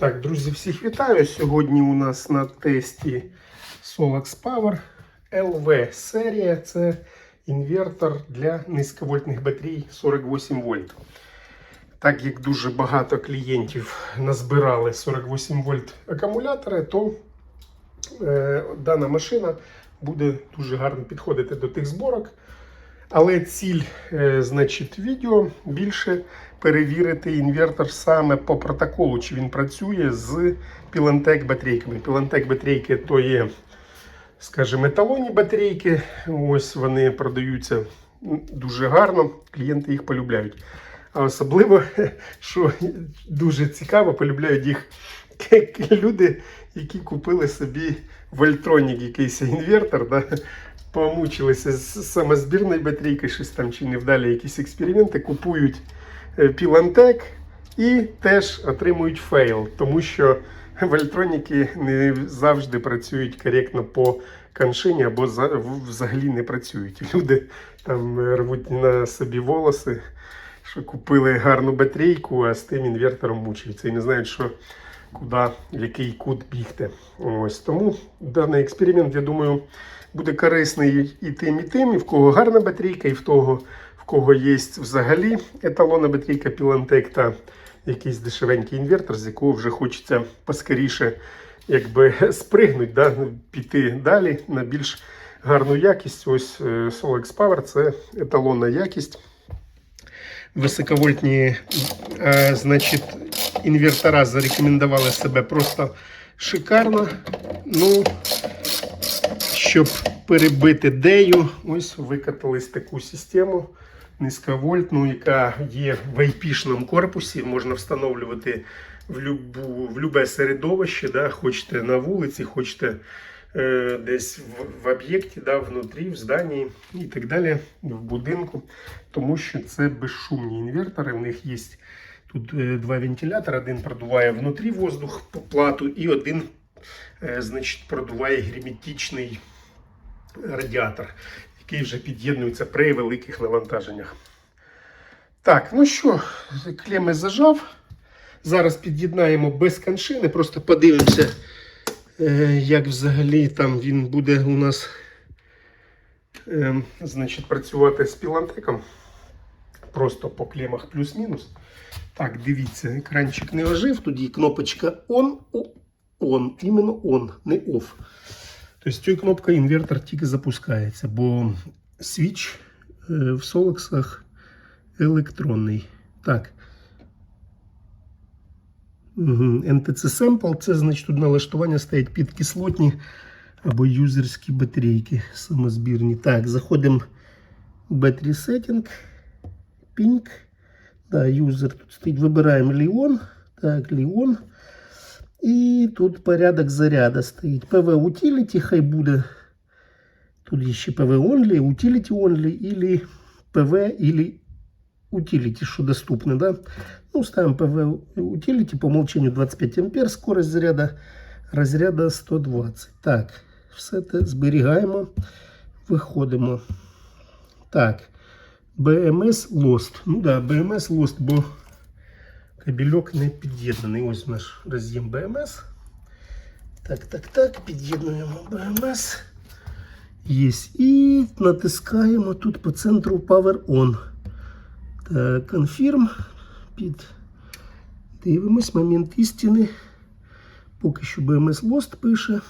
Так, друзі, всіх вітаю. Сьогодні у нас на тесті Solax Power LV серія. Це інвертор для низьковольтних батарей 48 вольт. Так як дуже багато клієнтів назбирали 48 вольт акумулятори, то е, дана машина буде дуже гарно підходити до тих зборок. Але ціль, е, значить, відео більше перевірити інвертор саме по протоколу, чи він працює з Pilantec батарейками. Pilantec батарейки то є, скажімо, еталонні батарейки. Ось вони продаються дуже гарно, клієнти їх полюбляють. А особливо, що дуже цікаво, полюбляють їх люди, які купили собі Вольтронік якийсь інвертор. Да? Помучилися з самозбірною батарейкою, щось там чи невдалі якісь експерименти, купують Пілантек і теж отримують фейл, тому що вольтроніки не завжди працюють коректно по коншині або взагалі не працюють. Люди там рвуть на собі волоси, що купили гарну батарейку, а з тим інвертором мучаються і не знають, що куди, в який кут бігти. Ось тому даний експеримент, я думаю, буде корисний і тим, і тим, і в кого гарна батарейка, і в того, в кого є взагалі еталонна батарейка Pilantec та якийсь дешевенький інвертор, з якого вже хочеться поскоріше якби спригнути, да, піти далі на більш гарну якість. Ось е, Solex Power це еталонна якість. Високовольтні, е, значить, інвертора зарекомендували себе просто шикарно. Ну, щоб перебити дею, ось викатались таку систему низьковольтну, яка є в IP-шному корпусі. Можна встановлювати в, любу, в любе середовище. Да? Хочете на вулиці, хочете е, десь в, в об'єкті, да? внутрі, в зданні і так далі, в будинку. Тому що це безшумні інвертори. В них є тут е, два вентилятори. Один продуває внутрі воздух по плату, і один е, значить, продуває герметичний радіатор, який вже під'єднується при великих навантаженнях. Так, ну що, клеми зажав. Зараз під'єднаємо без коншини, просто подивимося, е, як взагалі там він буде у нас е, значить, працювати з пілантеком. Просто по клемах плюс-мінус. Так, дивіться, екранчик не ожив, тоді кнопочка on, on, іменно on, не off. Тобто цією кнопкою інвертор тільки запускається, бо свіч е, в солоксах електронний. Так. NTC Sample це значить тут налаштування стоять під кислотні або юзерські батарейки самозбірні. Так, заходимо в Battery Setting. Pink. Да, юзер тут стоїть. Вибираємо Leon. Так, Leon. І тут порядок заряду стоїть. PV Utility, хай буде. Тут є ще PV Only, Utility Only, или PV, или Utility, що доступно, да? Ну, ставимо PV Utility, по умолчанию 25 ампер, скорость заряда, розряда 120. Так, все це зберігаємо, виходимо. Так, BMS Lost. Ну да, BMS Lost, бо Кабельок не під'єднаний. Ось наш роз'єм BMS. Так, так, так, під'єднуємо BMS. Є. І натискаємо тут по центру Power On. Так, Confirm. Під. Дивимось, момент істини. Поки що BMS Lost пише.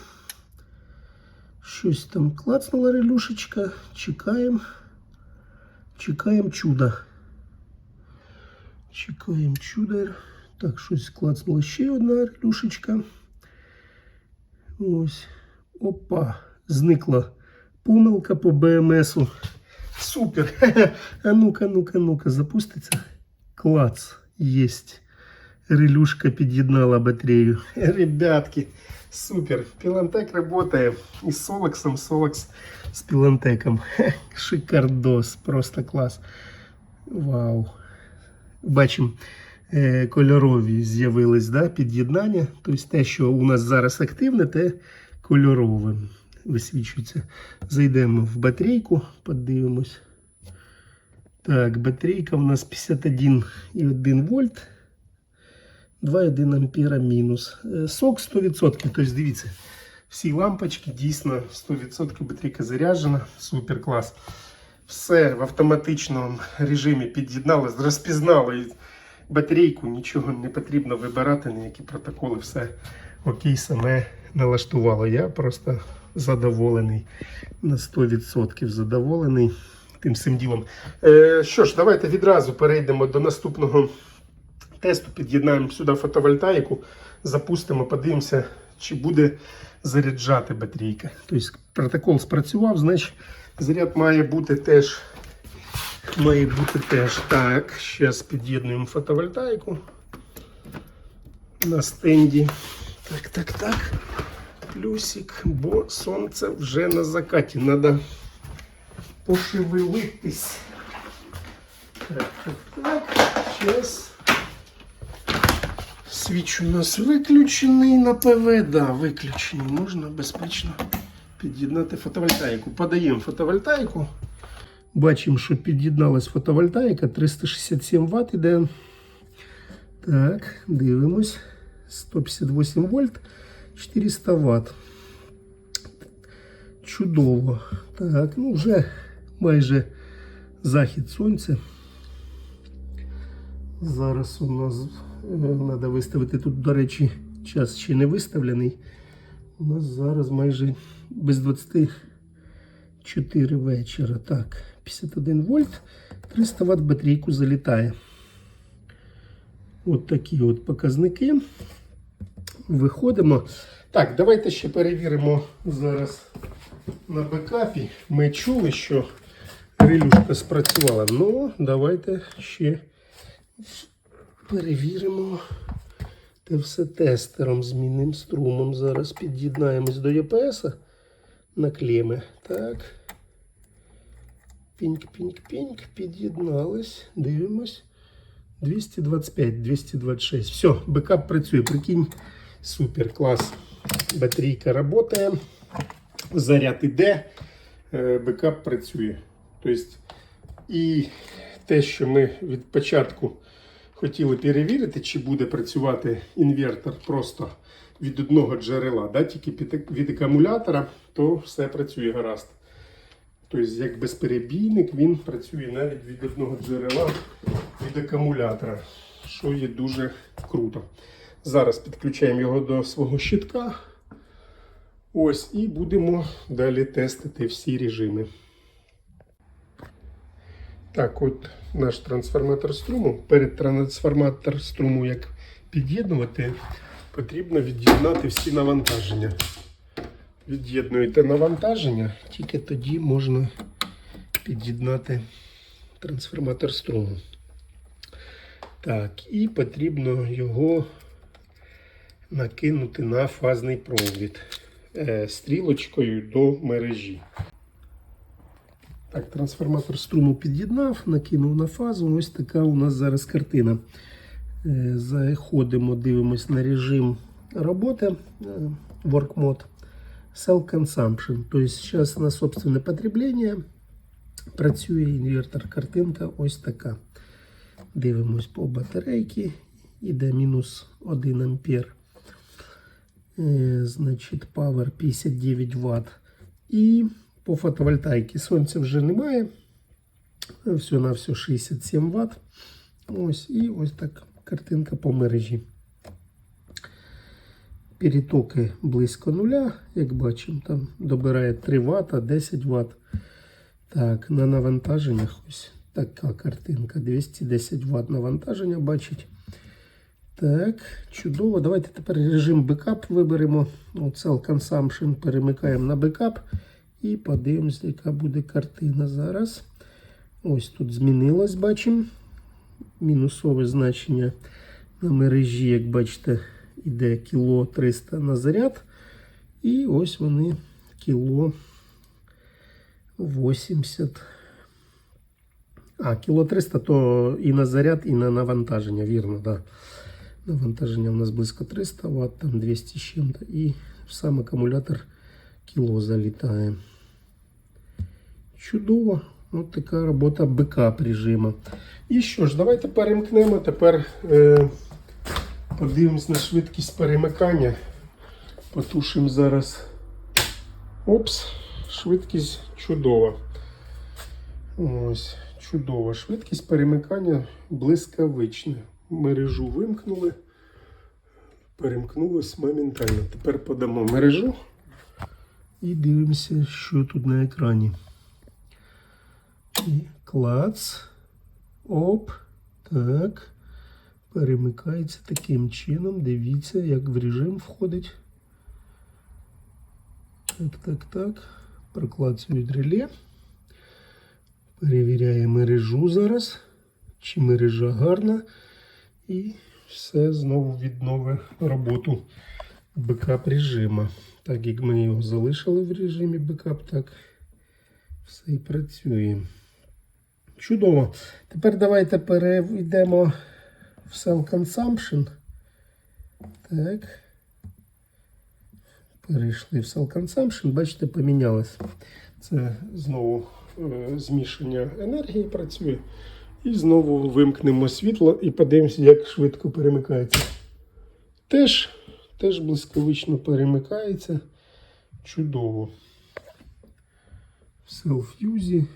Щось там клацнула релюшечка. Чекаємо. Чекаємо чуда. Чекаємо чудо. Так, щось клацнула ще одна релюшечка. Ось. Опа. Зникла помилка по БМСу. Супер. А ну-ка, ну-ка, ну-ка, запуститься. Клац. Єсть. Релюшка під'єднала батарею. Ребятки, супер. Пілантек працює і з Солексом, Солекс з Пілантеком. Шикардос, просто клас. Вау. Бачимо, е, кольорові з'явились да, під'єднання. Тобто те, що у нас зараз активне, те кольорове висвічується. Зайдемо в батарейку, подивимось. Так, батарейка у нас 51,1 вольт. 2,1 ампера мінус. Е, Сок 100%. Тобто, дивіться, всі лампочки дійсно 100% батарейка заряджена. Супер клас. Все в автоматичному режимі під'єднали, розпізнали батарейку, нічого не потрібно вибирати, ніякі протоколи, все окей, саме налаштувало. Я просто задоволений на 100% задоволений тим всім ділом. Е, що ж, давайте відразу перейдемо до наступного тесту. Під'єднаємо сюди фотовольтаїку, запустимо, подивимося, чи буде заряджати батарейка. Тобто протокол спрацював, значить заряд має бути теж. Має бути теж. Так, зараз під'єднуємо фотовольтаїку на стенді. Так, так, так. Плюсик, бо сонце вже на закаті. Треба пошевелитись. Так, так, так. Зараз. Свіч у нас виключений на ПВ. Да, виключений. Можна безпечно Під'єднати фотовольтаїку. Подаємо фотовольтаїку. Бачимо, що під'єдналась фотовольтаїка. 367 Вт іде. Так, дивимось. 158 вольт, 400 Вт. Чудово. Так, ну вже майже захід сонця. Зараз у нас треба виставити тут, до речі, час ще не виставлений. У нас зараз майже без 24 вечора. Так, 51 вольт, 300 Вт батарейку залітає. От такі от показники. Виходимо. Так, давайте ще перевіримо зараз на бекапі. Ми чули, що релюшка спрацювала. Ну, давайте ще перевіримо те все тестером з мінним струмом. Зараз під'єднаємось до ЄПС на клеми. Так. Піньк-піньк-піньк. Під'єднались. Дивимось. 225, 226. Все, бекап працює. Прикинь, супер клас. Батарейка працює. Заряд іде, е, бекап працює. Тобто, і те, що ми від початку хотіли перевірити, чи буде працювати інвертор просто від одного джерела, да, тільки під- від акумулятора, то все працює гаразд. Тобто, як безперебійник, він працює навіть від одного джерела від акумулятора, що є дуже круто. Зараз підключаємо його до свого щитка. Ось, і будемо далі тестити всі режими. Так, от наш трансформатор струму. Перед трансформатор струму, як під'єднувати, потрібно від'єднати всі навантаження. Від'єднуєте навантаження, тільки тоді можна під'єднати трансформатор струму. Так, і потрібно його накинути на фазний провід е, стрілочкою до мережі. Так, трансформатор струму під'єднав, накинув на фазу. Ось така у нас зараз картина. Е, Заходимо, дивимось на режим роботи е, Work Mode. Cell Consumption. То есть сейчас на собственне потребление працює інвертор. Картинка ось така. Дивимось по батарейки. Іде мінус 1 ампер. Е, значить, Power 59 Вт. І по фотовольтайці сонця вже немає. Все на все 67 Вт. Ось і ось так картинка по мережі. Перетоки близько нуля, як бачимо, там добирає 3 Вт, 10 Вт. Так, на навантаженнях ось така картинка. 210 Вт навантаження бачить. Так, чудово. Давайте тепер режим бекап виберемо. От Cell Consumption перемикаємо на бекап. І подивимося, яка буде картина зараз. Ось тут змінилось, бачимо. Мінусове значення на мережі, як бачите, іде кіло 300 на заряд. І ось вони кіло 80. А, кіло 300 то і на заряд, і на навантаження, вірно, да. Навантаження у нас близько 300 Вт, там 200 з чим-то. І сам акумулятор кіло залітає. Чудово. Ось така робота бекап режиму. І що ж, давайте перемкнемо тепер е, Подивимось на швидкість перемикання. Потушимо зараз. Опс, швидкість чудова. Ось, чудова. Швидкість перемикання блискавична. Мережу вимкнули. Перемкнулось моментально. Тепер подамо мережу і дивимося, що тут на екрані. І клац. Оп. Так. Перемикається таким чином. Дивіться, як в режим входить. Так, так, так. Проклацують реле. Перевіряємо мережу зараз. Чи мережа гарна. І все знову відновить роботу бекап режиму. Так як ми його залишили в режимі бекап, так все і працює. Чудово. Тепер давайте перейдемо в Cell Consumption. Так. Перейшли в Cell Consumption. Бачите, помінялось. Це знову е, змішання енергії працює. І знову вимкнемо світло і подивимося, як швидко перемикається. Теж, теж блискавично перемикається. Чудово. В Self-Use.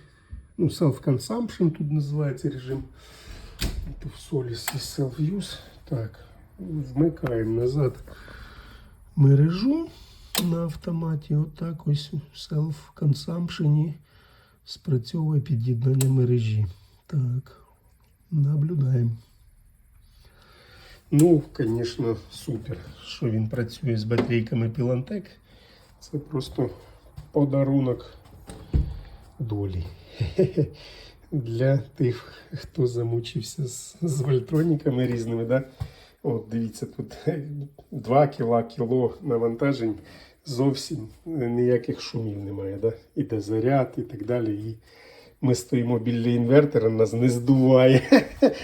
Ну, Self-Consumption тут називається режим. Це в Solis і Self-Use. Так, вмикаємо назад мережу на автоматі. Отак ось у Self-Consumption спрацьовує під'єднання мережі. Так, наблюдаємо. Ну, звісно, супер, що він працює з батарейками Pilantec. Це просто подарунок долі. Для тих, хто замучився з, з вольтроніками різними. Да? От дивіться, тут 2 кіла, кіло навантажень, зовсім ніяких шумів немає. Да? Іде заряд і так далі. І ми стоїмо біля інвертора, нас не здуває,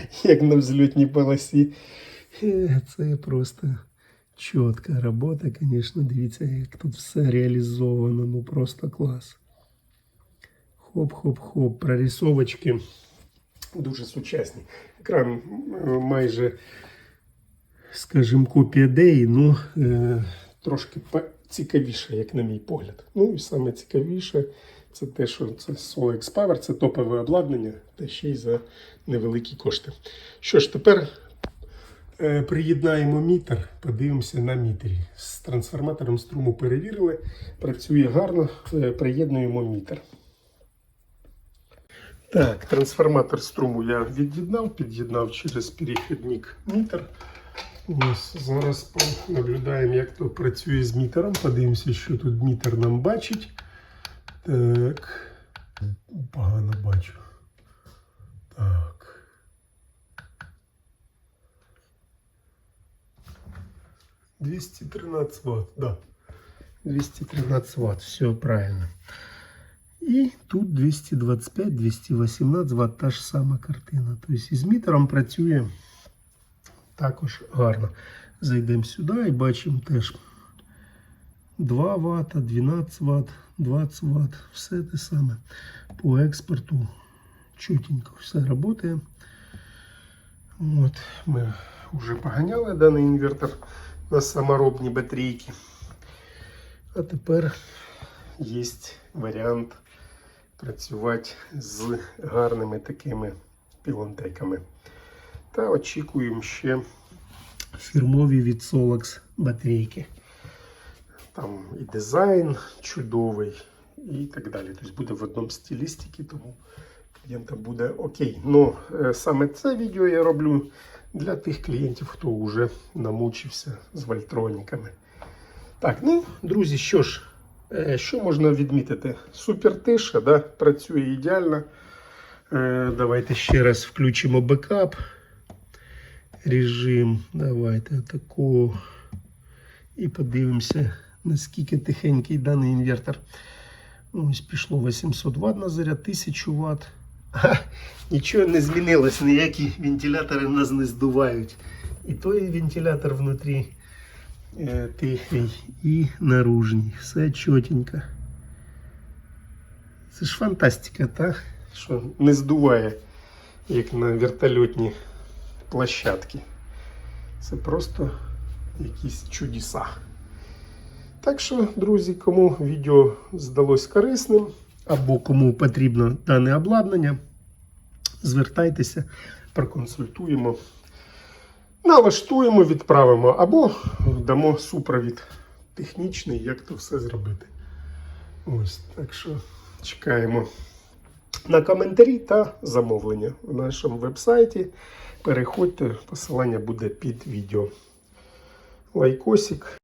як на взльотній полосі. Е, Це просто чітка робота, звісно, дивіться, як тут все реалізовано, ну просто клас. Хоп-хоп-хоп, прорисовочки дуже сучасні. Екран майже, скажімо, копія деї, ну е, трошки цікавіше, як на мій погляд. Ну і саме цікавіше це те, що це Solex Power, це топове обладнання, та ще й за невеликі кошти. Що ж, тепер е, приєднаємо мітер, подивимося на мітері. З трансформатором струму перевірили, працює гарно, е, приєднуємо мітер. Так, трансформатор струму я від'єднав, під'єднав через перехідник мітер. Ось зараз наблюдаємо, як то працює з мітером. Подивимося, що тут мітер нам бачить. Так. Погано бачу. Так. Двісті тринадцять Вт, да. 213 Вт, все правильно. І тут 225-218 Вт, та ж сама картина. Тобто із мітером працює також гарно. Зайдемо сюди і бачимо теж 2 Вт, 12 Вт, 20 Вт, все те саме. По експорту чутенько все працює. От, ми вже поганяли даний інвертор на саморобні батарейки. А тепер є варіант працювати з гарними такими пілонтеками. Та очікуємо ще фірмові від Solax батарейки. Там і дизайн чудовий, і так далі. Тобто буде в одному стилістиці, тому клієнта буде окей. Ну, е, саме це відео я роблю для тих клієнтів, хто вже намучився з вольтроніками. Так, ну, друзі, що ж, що можна відмітити? Супер тиша, да? працює ідеально. Е, Давайте ще раз включимо бекап. Режим. Давайте такого. І подивимося, наскільки тихенький даний інвертор. Ось пішло 800 Вт на заряд, 1000 Вт. Нічого не змінилось, ніякі вентилятори нас не здувають. І той вентилятор внутрі е, тихий, і наружний. Все чотенько. Це ж фантастика, так? Що не здуває, як на вертольотній площадці. Це просто якісь чудеса. Так що, друзі, кому відео здалось корисним, або кому потрібно дане обладнання, звертайтеся, проконсультуємо, налаштуємо, відправимо, або дамо супровід технічний, як то все зробити. Ось, так що чекаємо на коментарі та замовлення в нашому вебсайті. Переходьте, посилання буде під відео. Лайкосик